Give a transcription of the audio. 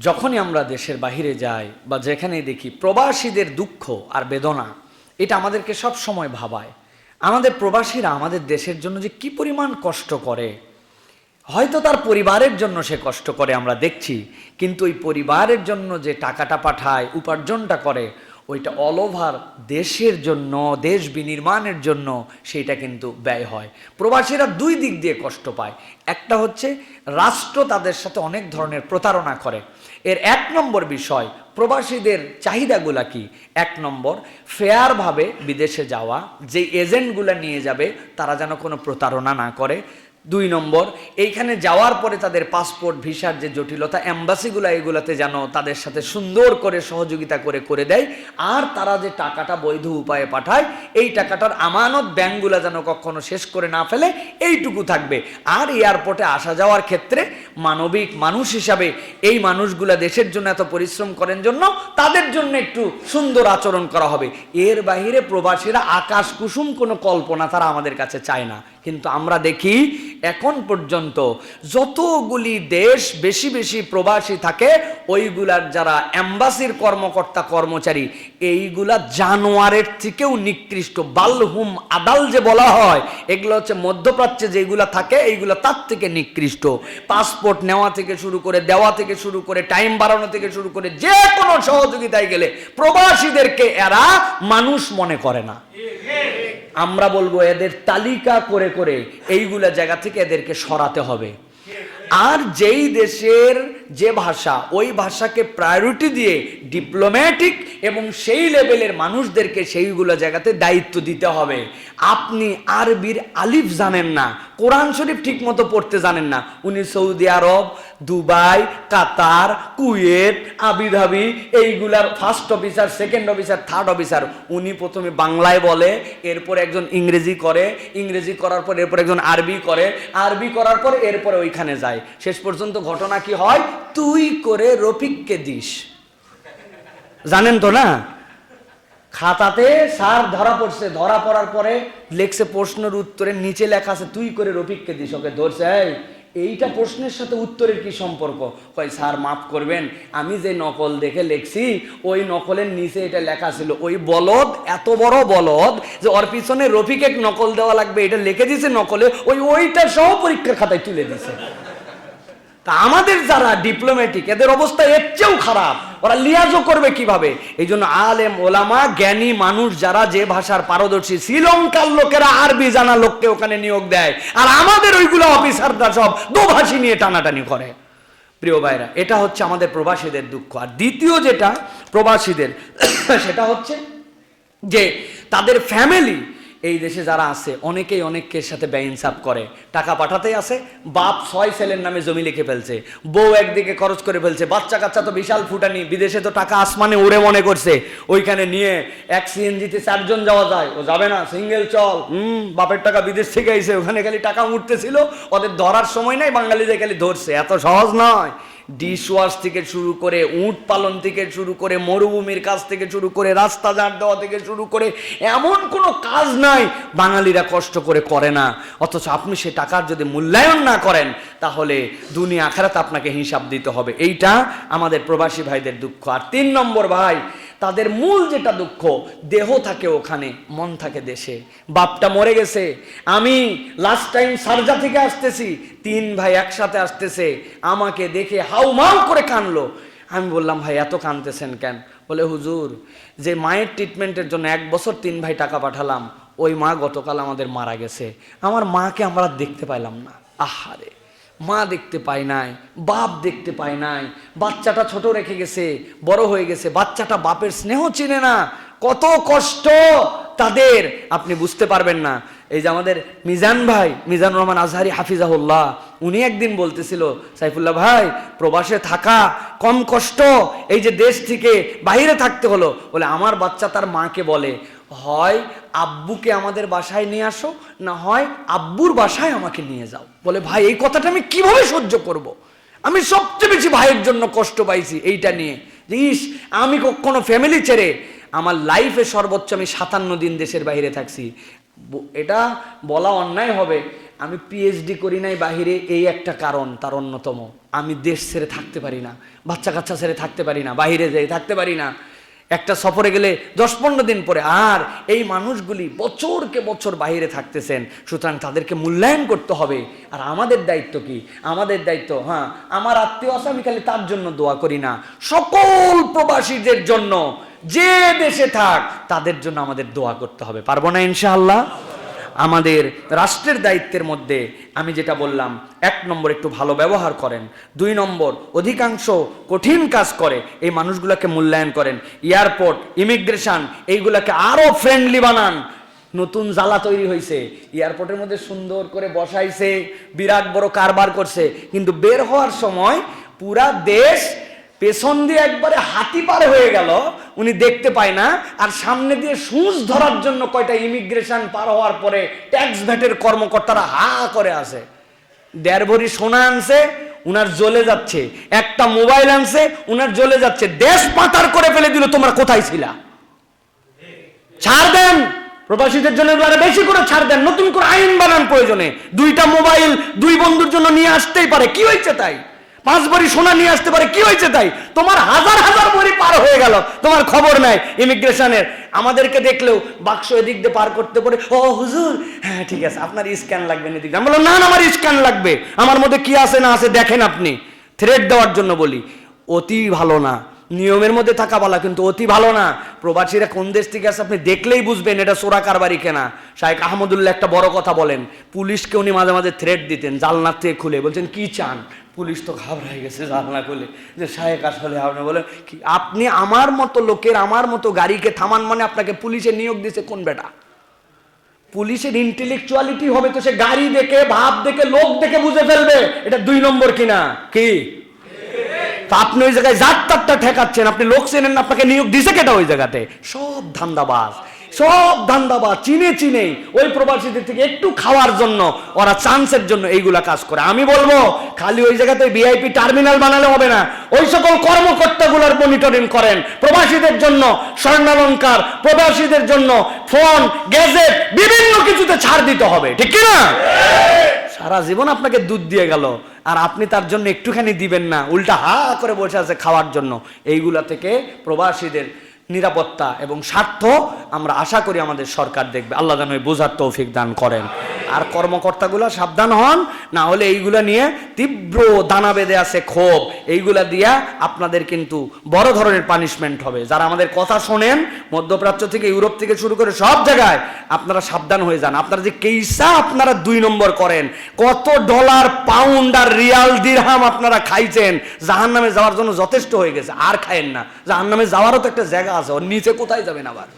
যখনই আমরা দেশের বাহিরে যাই বা যেখানে দেখি প্রবাসীদের দুঃখ আর বেদনা, এটা আমাদেরকে সব সময় ভাবায়। আমাদের প্রবাসীরা আমাদের দেশের জন্য যে কি পরিমাণ কষ্ট করে। হয়তো তার পরিবারের জন্য সে কষ্ট করে আমরা দেখছি, কিন্তু ওই পরিবারের জন্য যে টাকাটা পাঠায়, উপার্জনটা করে ওইটা অল ওভার দেশের জন্য, দেশ বিনির্মাণের জন্য সেইটা কিন্তু ব্যয় হয়। প্রবাসীরা দুই দিক দিয়ে কষ্ট পায়। একটা হচ্ছে রাষ্ট্র তাদের সাথে অনেক ধরনের প্রতারণা করে। এর এক নম্বর বিষয়, প্রবাসীদের চাহিদাগুলা কি? এক নম্বর ফেয়ারভাবে বিদেশে যাওয়া যে এজেন্টগুলো নিয়ে যাবে, তারা যেন কোনো প্রতারণা না করে। দুই নম্বর, এইখানে যাওয়ার পরে তাদের পাসপোর্ট ভিসার যে জটিলতা অ্যাম্বাসিগুলো এগুলোতে যেন তাদের সাথে সুন্দর করে সহযোগিতা করে করে দেয়। আর তারা যে টাকাটা বৈধ উপায়ে পাঠায়, এই টাকাটার আমানত ব্যাংকগুলো যেন কখনো শেষ করে না ফেলে, এইটুকু থাকবে। আর এয়ারপোর্টে আসা যাওয়ার ক্ষেত্রে মানবিক মানুষ হিসাবে এই মানুষগুলা দেশের জন্য এত পরিশ্রম করেন জন্য তাদের জন্য একটু সুন্দর আচরণ করা হবে। এর বাহিরে প্রবাসীরা আকাশ কুসুম কোনো কল্পনা তারা আমাদের কাছে চায় না। কিন্তু আমরা দেখি এখন পর্যন্ত যতগুলি দেশ বেশি বেশি প্রবাসী থাকে, ওইগুলার যারা অ্যাম্বাসির কর্মকর্তা, কর্মচারী, এইগুলা জানোয়ারের থেকেও নিকৃষ্ট। বালহুম আদাল যে বলা হয়, এগুলো হচ্ছে মধ্যপ্রাচ্যে যেগুলা থাকে, এইগুলো তার থেকে নিকৃষ্ট। পাসপোর্ট নেওয়া থেকে শুরু করে, দেওয়া থেকে শুরু করে, টাইম বাড়ানো থেকে শুরু করে, যে কোনো সহযোগিতায় গেলে প্রবাসীদেরকে এরা মানুষ মনে করে না। আমরা বলব এদের তালিকা করে করে এইগুলা জায়গা থেকে এদেরকে সরাতে হবে। আর যেই দেশের যে ভাষা, ওই ভাষাকে প্রায়োরিটি দিয়ে ডিপ্লোম্যাটিক এবং সেই লেভেলের মানুষদেরকে সেইগুলো জায়গাতে দায়িত্ব দিতে হবে। আপনি আরবির আলিফ জানেন না, কোরআন শরীফ ঠিক মতো পড়তে জানেন না। উনি Saudi Arab Dubai, Qatar, Kuwait, Abu Dhabi, এইগুলার first officer second officer third officer উনি প্রথমে বাংলায় বলে, এরপর একজন ইংরেজি করে, ইংরেজি করার পর এরপর একজন আরবি করে, আরবি করার পর এরপরে ওইখানে যায়। শেষ পর্যন্ত ঘটনা কি হয়? তুই করে রফিককে দিস। জানেন তো না? খাতাতে সার ধরা পড়ছে, ধরা পড়ার পরে লেখছে প্রশ্নের উত্তরের নিচে লেখা আছে, তুই করে রফিককে দিস, ওকে ধরছে এইটা প্রশ্নের সাথে উত্তরের কি সম্পর্ক? কয়, স্যার, মাফ করবেন, আমি যে নকল দেখে লেখছি, ওই নকলের নিচে এটা লেখা ছিল। ওই বলদ, এত বড় বলদ, যে ওর পিছনে রফিকে নকল দেওয়া লাগবে, এটা লিখে দিছে নকলে, ওই ওইটা সহ পরীক্ষার খাতায় তুলে দিছে তা আমাদের যারা ডিপ্লোম্যাটিক এদের অবস্থা এর চেয়েও খারাপ। ওরা লিয়াজও করবে কীভাবে? এই জন্য আলেম, ওলামা, জ্ঞানী মানুষ যারা যে ভাষার পারদর্শী, শ্রীলঙ্কার লোকেরা আরবি জানা লোককে ওখানে নিয়োগ দেয়। আর আমাদের ওইগুলো অফিসাররা সব দোভাষী নিয়ে টানাটানি করে। প্রিয় ভাইরা, এটা হচ্ছে আমাদের প্রবাসীদের দুঃখ। আর দ্বিতীয় যেটা প্রবাসীদের, সেটা হচ্ছে যে তাদের ফ্যামিলি এই দেশে যারা আছে, অনেকেই অনেকের সাথে বেইনসাফ করে। টাকা পাঠাতেই আসে বাপ ছয় ছেলের নামে জমি লিখে ফেলছে। বউ একদিকে খরচ করে ফেলছে, বাচ্চা কাচ্চা তো বিশাল ফুটানি, বিদেশে তো টাকা আসমানে উড়ে মনে করছে। ওইখানে নিয়ে এক সিএনজিতে চারজন যাওয়া যায়, ও যাবে না, সিঙ্গেল চল। হুম, বাপের টাকা বিদেশ থেকে আইছে ওখানে খালি টাকা উঠতেছিল, ওদের ধরার সময় নাই, বাঙালিদের খালি ধরছে, এত সহজ নয়। ডিশ ওয়াশ থেকে শুরু করে উঁট পালন থেকে শুরু করে মরুভূমির কাজ থেকে শুরু করে রাস্তা ঝাড় দেওয়া থেকে শুরু করে এমন কোনো কাজ নাই বাঙালিরা কষ্ট করে করে না। অথচ আপনি সে টাকার যদি মূল্যায়ন না করেন, তাহলে দুনিয়া, আখেরাতে আপনাকে হিসাব দিতে হবে। এইটা আমাদের প্রবাসী ভাইদের দুঃখ। আর তিন নম্বর ভাই তাদের মূল যেটা দুঃখ, দেহ থাকে ওখানে, মন থাকে দেশে। বাপটা মরে গেছে। আমি লাস্ট টাইম সারজা থেকে আসতেছি, তিন ভাই একসাথে আসতেছে, আমাকে দেখে হাউমাউ করে কানলো। আমি বললাম, ভাই, এত কানতেছেন কেন? বলে, হুজুর, যে মায়ের ট্রিটমেন্টের জন্য এক বছর তিন ভাই টাকা পাঠালাম, ওই মা গতকাল আমাদের মারা গেছে। আমার মাকে আমরা দেখতে পাইলাম না। আহারে। মা দেখতে পায় নাই, বাপ দেখতে পায় নাই, বাচ্চাটা ছোট রেখে গেছে, বড় হয়ে গেছে, বাচ্চাটা বাপের স্নেহ চিনে না, কত কষ্ট তাদের, আপনি বুঝতে পারবেন না। এই যে আমাদের মিজান ভাই মিজান রহমান আজহারি হাফিজাহুল্লাহ, উনি একদিন বলতেছিল, সাইফুল্লাহ ভাই, প্রবাসে থাকা কম কষ্ট, এই যে দেশ থেকে বাইরে থাকতে হলো, বলে আমার বাচ্চা তার মাকে বলে। হয় আব্বুকে আমাদের বাসায় নিয়ে আসো, না হয় আব্বুর বাসায় আমাকে নিয়ে যাও। বলে, ভাই, এই কথাটা আমি কীভাবে সহ্য করব। আমি সবচেয়ে বেশি ভাইয়ের জন্য কষ্ট পাইছি এইটা নিয়ে। ইস আমি কখনো ফ্যামিলি ছেড়ে আমার লাইফে সর্বোচ্চ আমি সাতান্ন দিন দেশের বাইরে থাকছি। এটা বলা অন্যায় হবে। আমি পিএইচডি করি নাই বাহিরে, এই একটা কারণ, তার অন্যতম। আমি দেশ ছেড়ে থাকতে পারি না বাচ্চা কাচ্চা ছেড়ে থাকতে পারি না বাইরে যাই থাকতে পারি না। একটা সফরে গেলে দশ পনেরো দিন পরে আর এই মানুষগুলি বছরকে বছর বাহিরে থাকতেছেন, সুতরাং তাদেরকে মূল্যায়ন করতে হবে। আর আমাদের দায়িত্ব কি? আমাদের দায়িত্ব হ্যাঁ আমার আত্মীয় আছে, আমি খালি তার জন্য দোয়া করি না। সকল প্রবাসীদের জন্য যে দেশে থাক, তাদের জন্য আমাদের দোয়া করতে হবে। পারব না ইনশাআল্লাহ? আমাদের রাষ্ট্রের দায়িত্বের মধ্যে আমি যেটা বললাম, এক নম্বর একটু ভালো ব্যবহার করেন, দুই নম্বর অধিকাংশ কঠিন কাজ করে, এই মানুষগুলোকে মূল্যায়ন করেন, এয়ারপোর্ট, ইমিগ্রেশন, এইগুলাকে আরও ফ্রেন্ডলি বানান। নতুন জ্বালা তৈরি হয়েছে এয়ারপোর্টের মধ্যে সুন্দর করে বসাইছে, বিরাট বড় কারবার করছে, কিন্তু বের হওয়ার সময় পুরা দেশ পেছন দিয়ে একবারে হাতি পার হয়ে গেল, উনি দেখতে পায় না, আর সামনে দিয়ে সুচ ধরার জন্য কয়টা ইমিগ্রেশন পার হওয়ার পরে ট্যাক্স ভ্যাটের কর্মকর্তারা হা করে আসে। দেড় ভরি সোনা আনছে, উনার জ্বলে যাচ্ছে। একটা মোবাইল আনছে, উনার জ্বলে যাচ্ছে। দেশ পাতার করে ফেলে দিল, তোমরা কোথায় ছিলা? ছাড় দেন! প্রবাসীদের জন্য বেশি করে ছাড় দেন। নতুন করে আইন বানান প্রয়োজনে। দুইটা মোবাইল দুই বন্ধুর জন্য নিয়ে আসতেই পারে। কি হয়েছে তাই? পাঁচ বড়ি সোনা নিয়ে আসতে পারে। কি হয়েছে তাই? তোমার হাজার হাজার বড়ি পার হয়ে গেল। তোমার খবর নাই ইমিগ্রেশনের। আমাদেরকে দেখলেও বাক্স এদিক দিয়ে পার করতে পারে ও হুজুর। হ্যাঁ ঠিক আছে, আপনার স্ক্যান লাগবে না আমি বললাম, না আমার স্ক্যান লাগবে। আমার মধ্যে কি আছে, না আছে, দেখেন আপনি। থ্রেড দেওয়ার জন্য বলি, অতি ভালো না। নিয়মের মধ্যে থাকা ভালো কিন্তু অতি ভালো না। প্রবাসীরা কোন দেশ থেকে আসে আপনি দেখলেই বুঝবেন এটা সোরা কারবারি কেনা। শাহেক আহমদুল্লাহ একটা বড় কথা বলেন, পুলিশকে উনি মাঝে মাঝে থ্রেট দিতেন জালনার থেকে খুলে। বলছেন, কি চান? পুলিশ তো ঘাবড়াই গেছে জানলা খুলে। যে শাহেক আসলে আপনি বলেন কি, আপনি আমার মতো লোকের, আমার মতো গাড়িকে থামান মানে আপনাকে পুলিশে নিয়োগ দিছে কোন বেটা? পুলিশের ইন্টেলেকচুয়ালিটি হবে তো সে গাড়ি দেখে, ভাব দেখে, লোক দেখে বুঝে ফেলবে। এটা দুই নম্বর কিনা? কি? তা আপনি ওই জায়গায় জাত তাতটা ঠেকাচ্ছেন। আপনি লোক চেনেন আপনাকে নিয়োগ দিছে কেটা ওই জায়গাতে? সব ধান্দাবাজ। সব ধান্দাবাজ চিনে চিনে ওই প্রবাসীদের থেকে একটু খাওয়ার জন্য ওরা চান্সের জন্য এইগুলা কাজ করে। আমি বলব, খালি ওই জায়গাতে ভিআইপি টার্মিনাল বানালে হবে না। ওই সকল কর্মকর্তাগুলোর মনিটরিং করেন। প্রবাসীদের জন্য স্বর্ণালঙ্কার, প্রবাসীদের জন্য ফোন, গ্যাজেট, বিভিন্ন কিছুতে ছাড় দিতে হবে। ঠিক না সারা জীবন আপনাকে দুধ দিয়ে গেল, আর আপনি তার জন্য একটুখানি দিবেন না। উল্টা হা করে বসে আছে খাওয়ার জন্য। এইগুলা থেকে প্রবাসীদের নিরাপত্তা এবং স্বার্থ আমরা আশা করি আমাদের সরকার দেখবে। আল্লাহ যেন বোঝার তৌফিক দান করেন। আর কর্মকর্তাগুলো সাবধান হন, না হলে এইগুলা নিয়ে তীব্র দানা বেঁধে আছে ক্ষোভ। এইগুলা দিয়া আপনাদের কিন্তু বড় ধরনের পানিশমেন্ট হবে। যারা আমাদের কথা শোনেন, মধ্যপ্রাচ্য থেকে ইউরোপ থেকে শুরু করে সব জায়গায়, আপনারা সাবধান হয়ে যান। আপনারা যে কেইসা আপনারা দুই নম্বর করেন, কত ডলার পাউন্ড আর রিয়াল দিরহাম আপনারা খাইছেন জাহান নামে যাওয়ার জন্য যথেষ্ট হয়ে গেছে। আর খায়েন না। জাহান নামে যাওয়ারও তো একটা জায়গা আছে, ওর নিচে কোথায় যাবেন আবার?